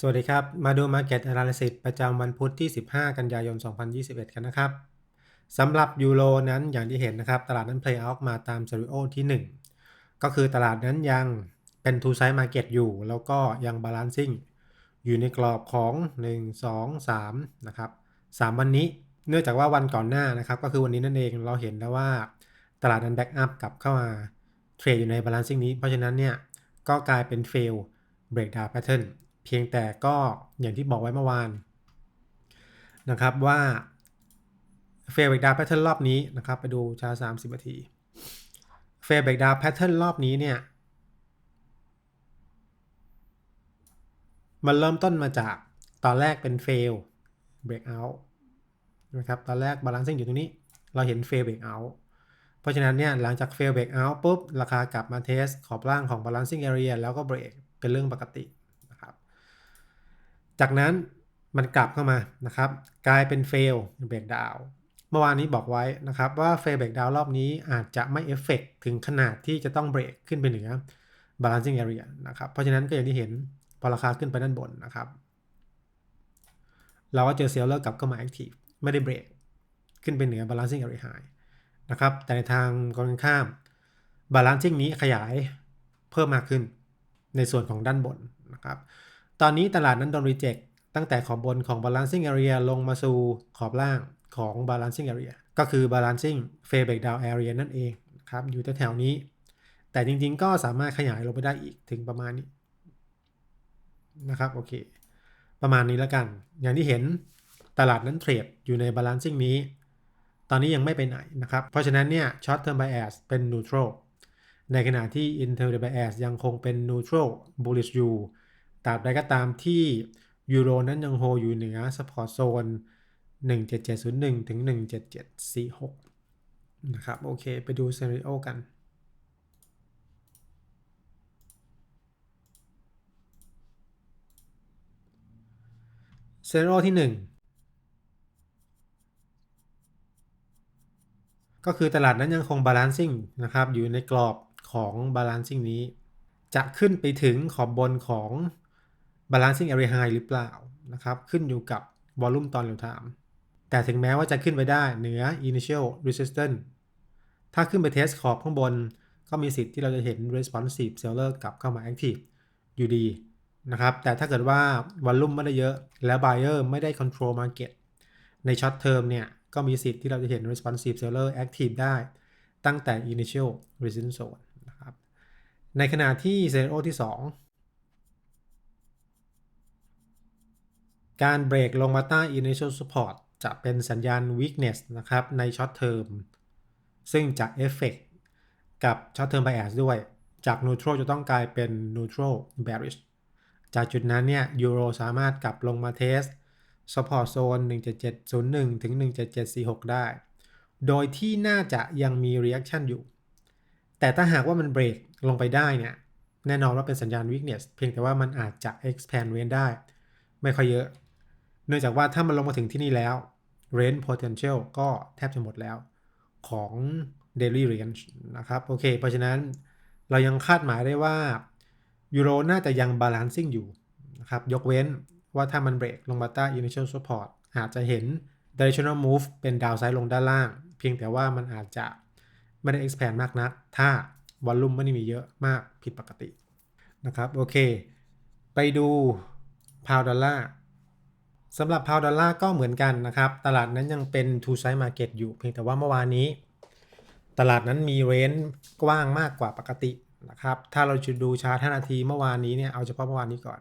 สวัสดีครับ มาดู Market Analysis ประจำวันพุธที่ 15 กันยายน 2021 กันนะครับสำหรับยูโรนั้นอย่างที่เห็นนะครับ ตลาดนั้น play out มาตาม scenario ที่ 1 ก็คือตลาดนั้นยังเป็น two side market อยู่ แล้วก็ยัง balancing อยู่ในกรอบของ 1 2 3 นะครับ 3 วันนี้เนื่องจากว่าวันก่อนหน้านะครับ ก็คือวันนี้นั่นเองเราเห็นแล้วว่าตลาดนั้น back up กลับเข้ามาเทรดอยู่ใน balancing นี้ เพราะฉะนั้นเนี่ยก็กลายเป็น fail breakdown pattern เพียงแต่ก็อย่างที่บอกไว้เมื่อวานนะครับว่าเฟรเบกดาวแพทเทิร์นรอบนี้นะครับไปดูชาสามสิบนาทีเฟรเบกดาวแพทเทิร์นรอบนี้เนี่ยมันเริ่มต้นมาจากตอนแรกเป็นเฟลเบรกเอาท์นะครับตอนแรกบาลานซิ่งอยู่ตรงนี้ เราเห็นเฟลเบรกเอาท์เพราะฉะนั้นเนี่ยหลังจากเฟลเบรกเอาท์ปุ๊บ ราคากลับมาเทสขอบล่างของ balancing area แล้วก็เบรกเป็นเรื่องปกติ จากนั้นมันกลับเข้ามานะครับ กลายเป็นเฟลเบรกดาวเมื่อวานนี้บอกไว้นะครับว่าเฟลเบรกดาวรอบนี้อาจจะไม่เอฟเฟกถึงขนาดที่จะต้องเบรกขึ้นไปเหนือ balancing area นะครับเพราะฉะนั้นก็อย่างที่เห็นพอราคาขึ้นไปด้านบนนะครับ เราก็เจอเซลล์เลิกกลับเข้ามา active ไม่ได้เบรกขึ้นไปเหนือ balancing area high นะครับแต่ในทางกรงข้าม balancing นี้ขยายเพิ่มมากขึ้นในส่วนของด้านบนนะครับ ตอนนี้ตลาดนั้นโดนรีเจ็คตั้งแต่ขอบบนของ balancing area ลงมาสู่ขอบล่างของ balancing area ก็คือ balancing fair breakdown area นั่นเองครับอยู่แถวๆนี้ แต่จริงๆ ก็สามารถขยายลงไปได้อีกถึงประมาณนี้นะครับโอเค ประมาณนี้แล้วกัน อย่างที่เห็นตลาดนั้นเทรดอยู่ใน balancing นี้ ตอนนี้ยังไม่ไปไหนนะครับ เพราะฉะนั้นเนี่ย short term bias เป็น neutral ในขณะที่ intraday bias ยังคงเป็น neutral bullish อยู่ ตราบใดก็ตามที่ยูโรนั้นยังโฮอยู่เหนือสปอร์ตโซน 17701 ถึง 17746 นะครับ โอเค ไปดูซีนาริโอกันซีนาริโอที่ 1 ก็คือตลาดนั้นยังคงบาลานซิ่งนะครับ อยู่ในกรอบของบาลานซิ่งนี้ จะขึ้นไปถึงขอบบนของ balancing area high หรือเปล่านะครับ ขึ้นอยู่กับ volume ตอนเร็วไทม์แต่ถึงแม้ว่าจะขึ้นไปได้เหนือ initial resistance ถ้าขึ้นไปเทสขอบข้างบน ก็มีสิทธิ์ที่เราจะเห็น responsive seller กลับเข้ามา active อยู่ดีนะครับ แต่ถ้าเกิดว่า volume ไม่ได้เยอะ แล้ว buyer ไม่ได้ control market ใน short term เนี่ย ก็มีสิทธิ์ที่เราจะเห็น responsive seller active ได้ ตั้งแต่ initial resistance zone นะครับ ในขณะที่ scenario ที่ 2 การเบรกลงมาใต้ initial support จะเป็นสัญญาณ weakness นะครับใน short term ซึ่งจะเอฟเฟกกับ short term bias ด้วย จาก neutral จะต้องกลายเป็น neutral bearish จากจุดนั้นเนี่ยยูโรสามารถกลับลงมาเทส support zone 17701 ถึง 17746 ได้ โดยที่น่าจะยังมี reaction อยู่ แต่ถ้าหากว่ามันเบรกลงไปได้เนี่ย แน่นอนว่าเป็นสัญญาณ weakness เพียงแต่ว่ามันอาจจะ expand range ได้ ไม่ค่อยเยอะ เนื่องจากว่าถ้ามันลงมาถึงที่นี่แล้ว range potential ก็แทบจะหมดแล้วของ daily range นะครับโอเค เพราะฉะนั้นเรายังคาดหมายได้ว่ายูโรน่าจะยัง balancing อยู่นะครับยกเว้นว่าถ้ามันเบรกลงมาใต้ initial support อาจจะเห็น directional move เป็น downside ลงด้านล่าง เพียงแต่ว่ามันอาจจะไม่ได้ expand มากนัก ถ้า volume ไม่ได้มีเยอะมากผิดปกตินะครับโอเค ไปดูพาวดอลลาร์ สำหรับพาวดอลลาร์ก็เหมือนกันนะครับ ตลาดนั้นยังเป็น two side market อยู่ เพียงแต่ว่าเมื่อวานนี้ ตลาดนั้นมีเรนจ์กว้างมากกว่าปกตินะครับ ถ้าเราจะดูชาร์ต5นาทีเมื่อวานนี้เนี่ยเอาเฉพาะเมื่อวานนี้ก่อน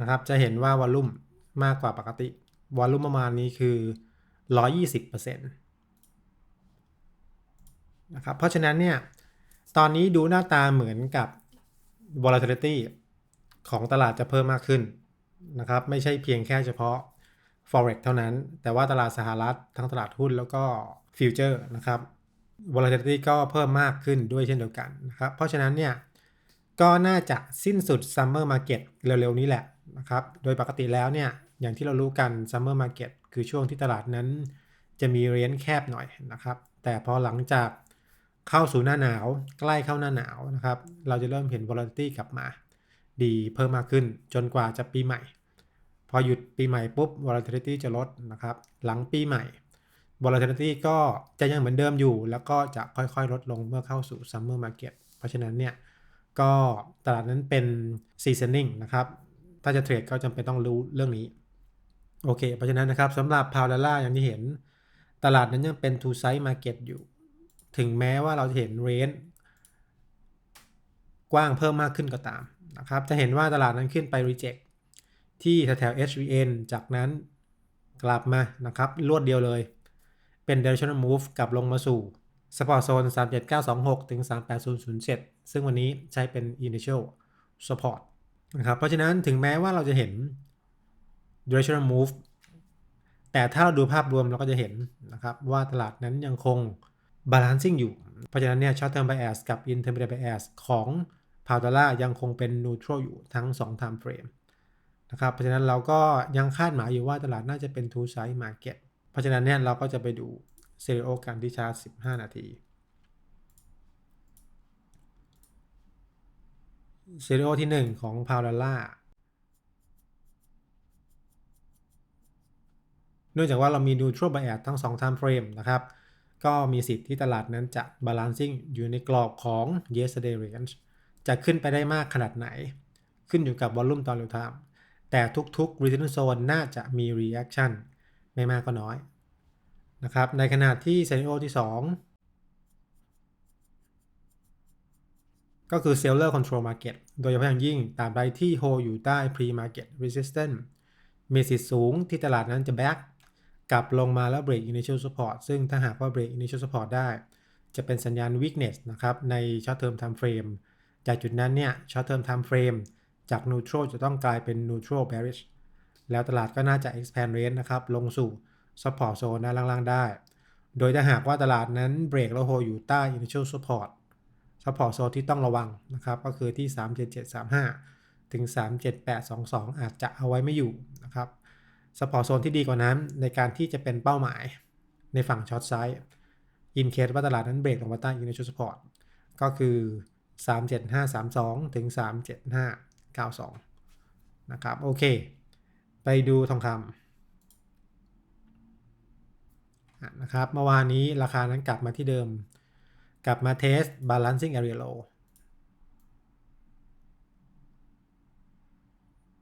นะครับ จะเห็นว่าวอลลุ่มมากกว่าปกติ วอลลุ่มประมาณนี้คือ 120%นะครับ เพราะฉะนั้นเนี่ย ตอนนี้ดูหน้าตาเหมือนกับ volatility ของตลาดจะเพิ่มมากขึ้น นะครับไม่ใช่เพียงแค่เฉพาะ forex เท่านั้น แต่ว่าตลาดสหรัฐทั้งตลาดหุ้นแล้วก็ฟิวเจอร์นะครับ volatility ก็เพิ่มมากขึ้นด้วยเช่นเดียวกันนะครับเพราะฉะนั้นเนี่ยก็น่าจะสิ้นสุด summer market เร็วๆนี้แหละนะครับโดยปกติแล้วเนี่ยอย่างที่เรารู้กัน summer market คือช่วงที่ตลาดนั้น จะมีเรียนแคบหน่อยนะครับ แต่พอหลังจากเข้าสู่หน้าหนาว ใกล้เข้าหน้าหนาวนะครับ เราจะเริ่มเห็น volatility กลับมา ดีเพิ่มมากขึ้น จนกว่าจะปีใหม่ พอหยุดปีใหม่ปุ๊บ volatility จะลดนะครับ หลังปีใหม่ volatility ก็จะยังเหมือนเดิมอยู่ แล้วก็จะค่อยๆ ลดลงเมื่อเข้าสู่ summer market เพราะฉะนั้นเนี่ยก็ตลาดนั้นเป็น seasoning นะครับ ถ้าจะเทรดก็จำเป็นต้องรู้เรื่องนี้ โอเค เพราะฉะนั้นนะครับสำหรับพาวลล่าอย่างที่เห็น ตลาดนั้นยังเป็น two side market อยู่ ถึงแม้ว่าเราจะเห็นเรนกว้างเพิ่มมากขึ้นก็ตาม นะครับ จะเห็นว่าตลาดนั้นขึ้นไป reject ที่แถว HVN จากนั้นกลับมานะครับรวดเดียวเลย เป็น directional move กลับลงมาสู่ support zone 37926 ถึง 38007 ซึ่งวันนี้ใช้เป็น initial support นะครับ เพราะฉะนั้นถึงแม้ว่าเราจะเห็น directional move แต่ถ้าเราดูภาพรวมเราก็จะเห็นนะครับว่าตลาดนั้นยังคง balancing อยู่ เพราะฉะนั้นเนี่ย short term bias กับ intermediate bias ของ พาวดอลลายังคงเป็น neutral อยู่ทั้ง2 time frame นะครับเพราะฉะนั้นเราก็ยังคาดหมายอยู่ว่าตลาดน่าจะเป็น two side market เพราะฉะนั้นเนี่ยเราก็จะไปดูเซรีโอกันที่ชาร์จ15 นาทีเซรีโอที่ 1 ของพาวดอลลาเนื่องจากว่าเรามี neutral bias ทั้ง 2 time frame นะครับ ก็มีสิทธิ์ที่ตลาดนั้นจะ balancing อยู่ในกรอบของ yesterday range จะขึ้นไปได้มากขนาดไหน ขึ้นอยู่กับวอลลุ่มตอนเร็วไทม์แต่ทุกๆ return zone น่าจะมี reaction ไม่มากก็น้อยนะครับในขณะที่ scenario ที่ 2 ก็คือ seller control market โดยเฉพาะอย่างยิ่งตามใดที่ hold อยู่ใต้ pre market resistance มีสิทธิ์สูงที่ตลาดนั้นจะ back กลับลงมาแล้ว break initial support ซึ่งถ้าหากว่า break initial support ได้ จะเป็นสัญญาณ weakness นะครับใน short term time frame จากจุดนั้นเนี่ย short term time frame จาก neutral จะต้องกลายเป็น neutral bearish แล้วตลาดก็น่าจะ expand range นะครับ ลงสู่ support zone ด้านล่างๆ ได้ โดยถ้าหากว่าตลาดนั้นเบรกแล้วโฮอยู่ใต้ initial support support zone ที่ต้องระวังนะครับ ก็คือที่ 37735 ถึง 37822 อาจจะเอาไว้ไม่อยู่นะครับ support zone ที่ดีกว่านั้นในการที่จะเป็นเป้าหมายในฝั่ง short side in case ว่าตลาดนั้นเบรกลงมาใต้ initial support ก็คือ 37532 ถึง 37592 นะครับ โอเค ไปดูทองคำนะครับ เมื่อวานนี้ราคานั้นกลับมาที่เดิม กลับมาเทส balancing area low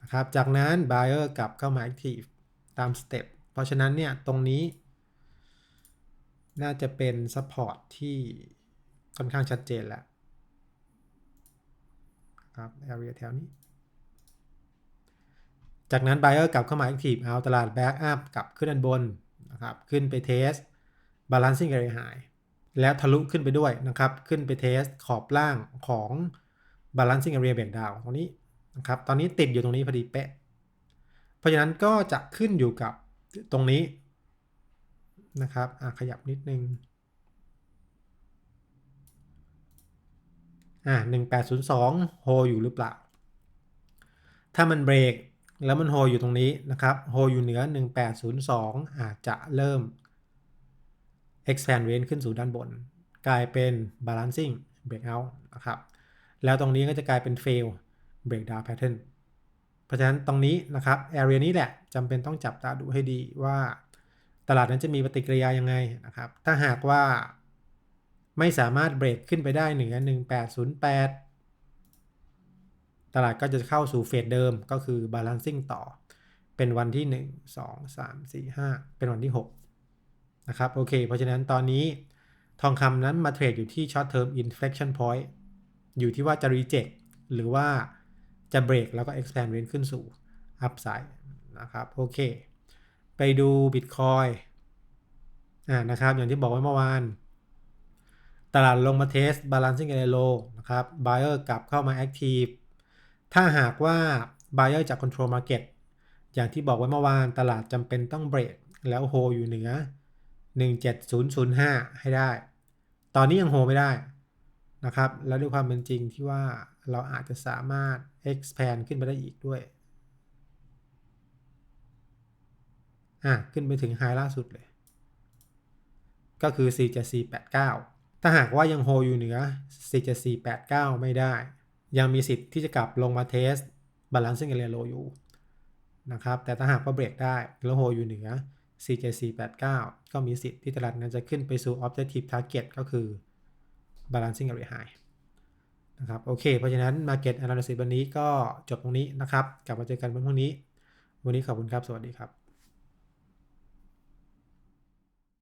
นะครับ จากนั้น buyer กลับเข้ามา active ตามสเต็ป เพราะฉะนั้นเนี่ย ตรงนี้ น่าจะเป็น support ที่ค่อนข้างชัดเจนแล้ว ครับ area แถวนี้ จากนั้น buyer กลับเข้ามา active เอาตลาด back up กลับขึ้นด้านบนนะครับ ขึ้นไปเทส balancing area high แล้วทะลุขึ้นไปด้วยนะครับ ขึ้นไปเทสขอบล่างของ balancing area breakdown ตรงนี้นะครับ ตอนนี้ติดอยู่ตรงนี้พอดีเป๊ะ เพราะฉะนั้นก็จะขึ้นอยู่กับตรงนี้นะครับขยับนิดนึง อ่า1802โฮอยู่หรือเปล่า ถ้ามันเบรกแล้วมันโฮอยู่ตรงนี้นะครับโฮอยู่เหนือ 1802 อาจจะเริ่ม expand range ขึ้นสู่ด้านบน กลายเป็น balancing breakout นะครับ แล้วตรงนี้ก็จะกลายเป็น fail breakdown pattern เพราะฉะนั้นตรงนี้นะครับ area นี้แหละจำเป็นต้องจับตาดูให้ดีว่า ตลาดนั้นจะมีปฏิกิริยายังไงนะครับ ถ้าหากว่า ไม่สามารถเบรกขึ้นไปได้เหนือ 1808 ตลาดก็จะเข้าสู่เฟสเดิมก็คือ balancing ต่อ เป็นวันที่ 1 2 3 4 5 เป็นวันที่ 6 นะครับโอเค เพราะฉะนั้นตอนนี้ทองคำนั้นมาเทรดอยู่ที่ short term inflection point อยู่ที่ว่าจะ reject หรือว่าจะเบรกแล้วก็ expand range ขึ้นสู่ upside นะครับโอเค ไปดู Bitcoin อ่านะครับ อย่างที่บอกไว้เมื่อวาน ตลาดลงมาเทส balancing area low นะครับ buyer กลับเข้ามา active ถ้าหากว่า buyer จาก control market อย่างที่บอกไว้เมื่อวานตลาดจำเป็นต้องเบรกแล้วโฮอยู่เหนือ 17005 ให้ได้ ตอนนี้ยังโฮไม่ได้นะครับ แล้วด้วยความเป็นจริงที่ว่าเราอาจจะสามารถ expand ขึ้นไปได้อีกด้วย อะ ขึ้นไปถึงไฮล่าสุดเลย ก็คือ 47489 ถ้าหากว่ายังโฮอยู่เหนือ 47489 ไม่ได้ ยังมีสิทธิ์ที่จะกลับลงมาเทส balancing area low อยู่นะครับ แต่ถ้าหากว่าเบรกได้แล้วโฮอยู่เหนือ 47489 ก็มีสิทธิ์ที่ตลาดนั้นจะขึ้นไปสู่ objective target ก็คือ balancing area high นะครับโอเค เพราะฉะนั้น market analysis วันนี้ก็จบตรงนี้นะครับ กลับมาเจอกันวันพรุ่งนี้ วันนี้ขอบคุณครับ สวัสดีครับ